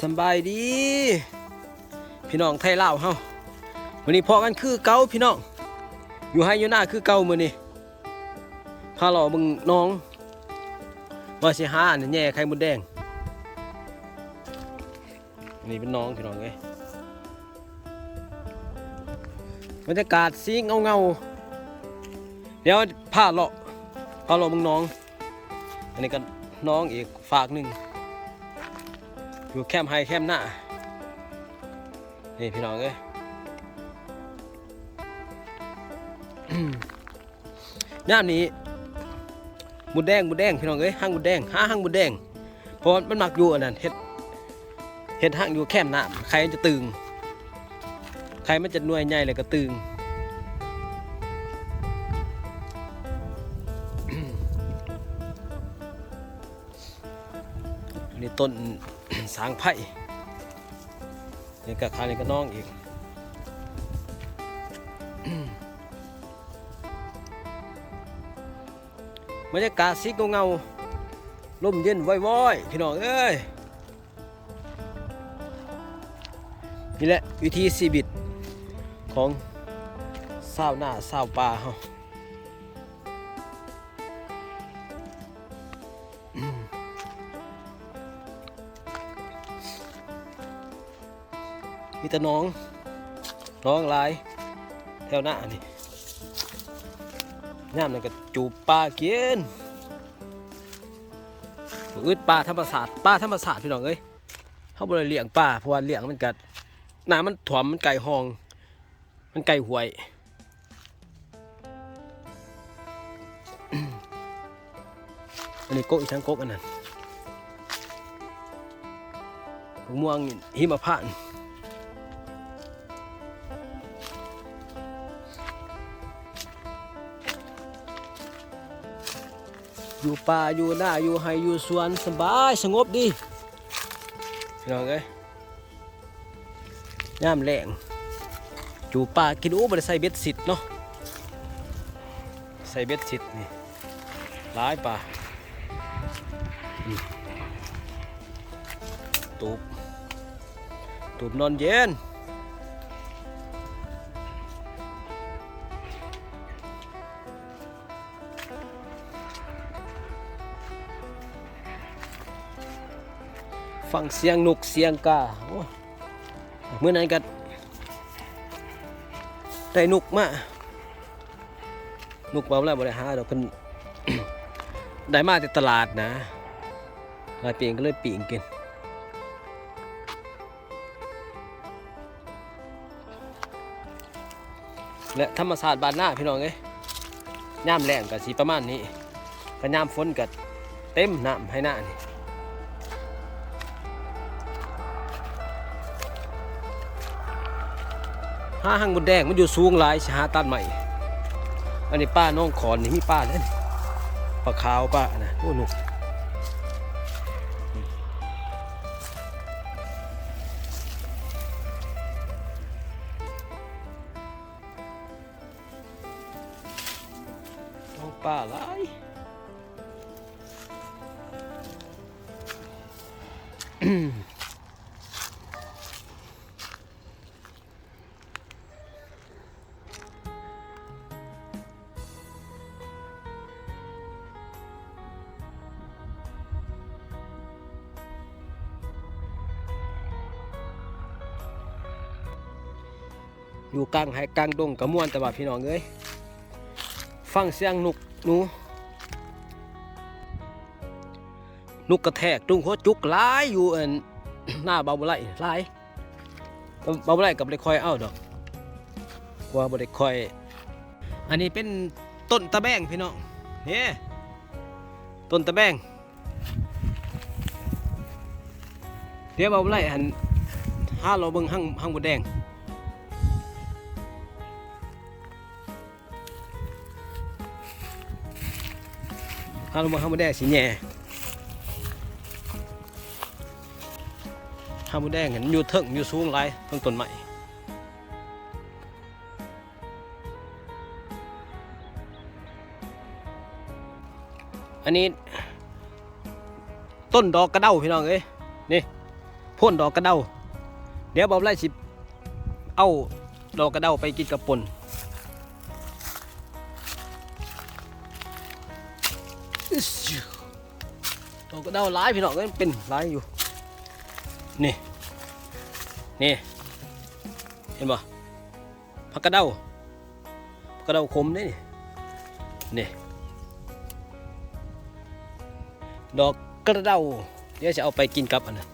สบายดี พี่น้องไทยลาวเฮาวันนี้พอกันคือเก่าพี่น้อง อยู่ให้อยู่หน้าคือเก่ามื้อนี้พาเราเบิ่งน้องว่าสิหาอันแย่ไข่มดแดงนนี้เป็นน้องพี่น้องเอ้ยบรรยากาศสีเงาเงาเดี๋ยวพาเลาะพาเลาะเบิ่งน้อง อันนี้ก็น้องอีกฝากหนึ่ง อยู่แคมไฮแคมหน้า นี่พี่น้องเอ้ยย่ามนี้มุดแดงมุดแดงพี่น้องเอ้ยห้างมุดแดงหาห้างมุดแดงเพราะมันหมักอยู่อันนั้นเฮ็ดเฮ็ดห้างอยู่แคมหน้าใครจะตึงใครมันจะหน่วยใหญ่เลยก็ตึงนนี้ต้น สางไผ่นี่กับคานี่ก็น้องอีกบรรยากาศสีเงาๆลมเย็นว้อยๆพี่น้องเอ้ยนี่แหละวิธีชีวิตของสาวหน้าสาวป่าเฮา มีแต่น้อง น้องลาย แถวหน้านี่ย่ามนั่นก็จูบปลาเกินอึดปลาธรรมศาสตร์ปลาธรรมศาสตร์พี่น้องเอ้ยเขาบริเลี้ยงปลาเพราะว่าเลี้ยงมันกัดน้ำมันถ่วมมันไก่ห้อง มันไก่หวยอันนี้โกอีกทั้งโกกอันนั้นมะม่วงหิมะพานต์ อยู่ป่าอยู่หน้าอยู่ไฮอยู่สวนสบายสงบดีพี่น้องเอ้ยย่ามแรงอยู่ป่ากินอู้บริใส่เบ็ดสิทธ์เนาะใส่เบ็ดสิทธิ์นี่หลายป่าตูบตูบนอนเย็น ฟังเสียงนกเสียงกาเมื่อนั้นก็ได้นกมานกเบาแล้วบ่ได้หาดอกเพิ่นได้มาจากตลาดนะลายปลี่ยนก็เลยปีงกินและธรรมศาสตร์บานหน้าพี่น้องเอ้ยย่ามแรงกับสีประมาณนี้ก็ย่ามฝนกับเต็มน้ำให้หน้านี่ ห้าหางบนแดงมันอยู่สูงหลายสิหาตันใหม่ อันนี้ป้าน้องขอนนี่มีป้าแล้วนี่ปลาขาวป้านะโอ้หนุกน้องป้าหลายอ ยู่กลางไห้กลางดงกระมวนแต่ว่าพี่น้องเอ้ยฟังเสียงนุกนูนุกกระแทกตุงหัวจุกหลายอยู่อันหน้าเบาบุไรหลายเบาบุไรกับได้คอยเอ้าดอกเพราะว่าบ่ได้คอย อันนี้เป็นต้นตะแบงพี่น้องเนี่ยต้นตะแบงเดี๋ยวเบาบุไรหันห้าเราเบิ่งห้างห้างบดแดง ข้าวลงมาข้าวหมูแดงสีแหน่ข้าวหมูแดงเห็นอยู่เทิงอยู่สูงไรเพิ่งต้นใหม่อันนี้ ต้นดอกกระเด้าพี่น้องเอ้ยนี่พ่นดอกกระเดาเดี๋ยวบ่าวไล่สิเอาดอกกระเดาไปกินกับป่น อิ๊ชดอกกระเดาหลายพี่น้องก็เป็นหลายอยู่ นี่ นี่ เห็นบ่ผักกระเดาผักกระเดาขมนี่ นี่ดอกกระเดาเดี๋ยวจะเอาไปกินกับอันนั้น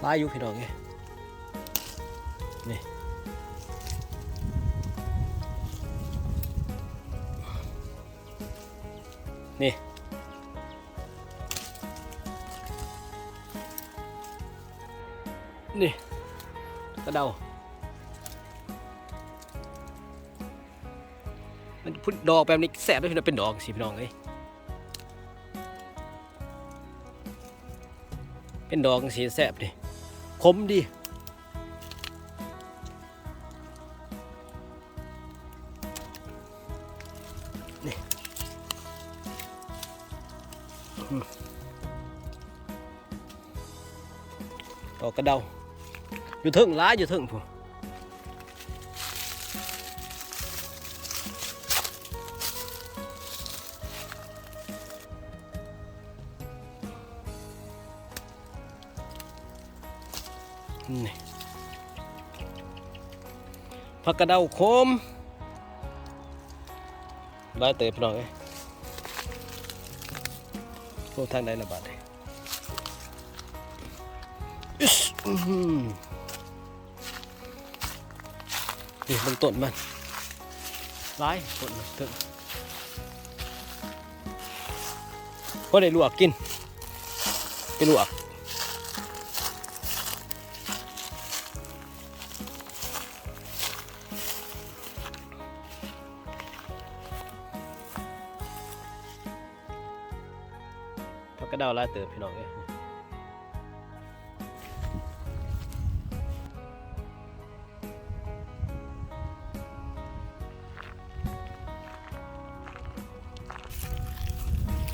หลายอยู่พี่น้องเอ้ยนี่ นี่ นี่กระเดา มันพุ่นดอกแบบนี้แสบด้วยน้องเป็นดอกสิพี่น้องเอ้ยเป็นดอกสีแสบดิคมดีนี่ อืมดอกกระเดาอยู่เทึงร้ายอยู่เทึงผมนี่ผักกระเดาโคมร้ายเตยพี่น้องเอ้ยโอ้ทางใดระบาดเลยอิ๊สอื้อหือนี่มันต้นมันร้ายต้นมันถึงพอได้ลวกกินไปลวก พักกระเดาลาเติบพี่น้องเอ้ย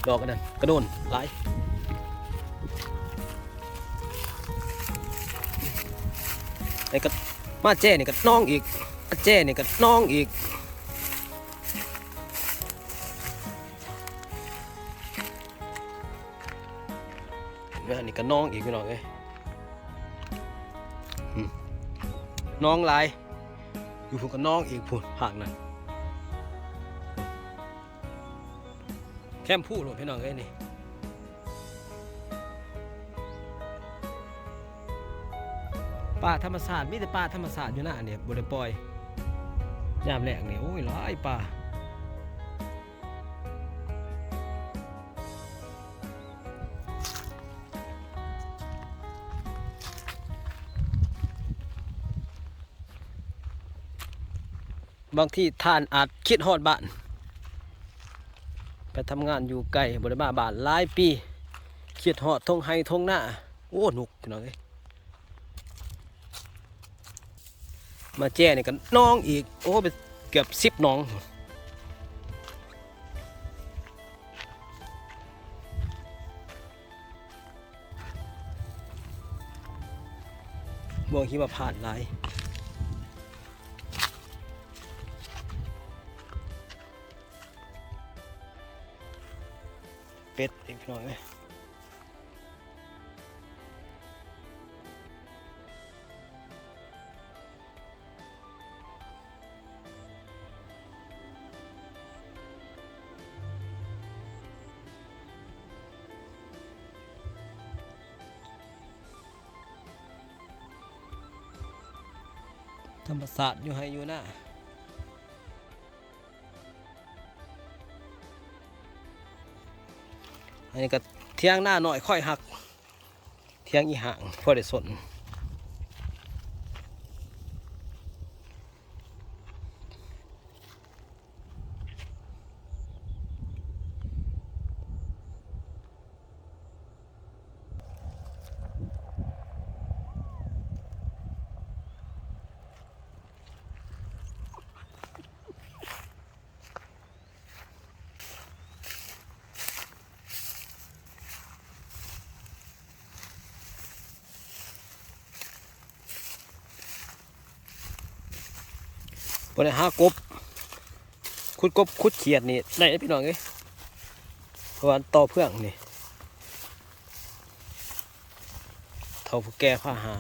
ดอกอันนั้นกระโดนหลายไอ้ก็มาแจ้นี่ก็น้องอีกมาแจ้นี่ก็น้องอีก เห็นไหมอันนี้องอีกพี่น้องเอ้ยน้องลาย อยู่พูนก็น้องอีกพูนห่างนั้นแคมพูดหลพี่น้องเอ้ยนี่ป่าธรรมศาสตร์มีแต่ป่าธรรมศาสตร์อยู่หน้าเนี่ยบริปอยยามแหลกเนี่ยโอ้ยหลายป่า บางที่ท่านอาจคิดฮอดบ้าน ไปทำงานอยู่ไกลบริมาบ้านหลายปีเขียดหอดทงไฮทงหน้า โอ้หนุกพี่อยมาแจ้นี่กันน้องอีก โอ้เป็นเกือบสิบน้องบวงหิมพานต์หลาย เป็ดอีกพี่น้องเอ้ยธรรมศาสตร์อยู่ให้อยู่หน้า อันนี้ก็เที่ยงหน้าหน่อยค่อยหัก เที่ยงอีห่างพอได้สน บ่ได้หากบขุดกบขุดเขียดนี่ได้พี่น้องเอ้ยเพราะว่าต่อเพื่องนี่เท่าแก่พาหา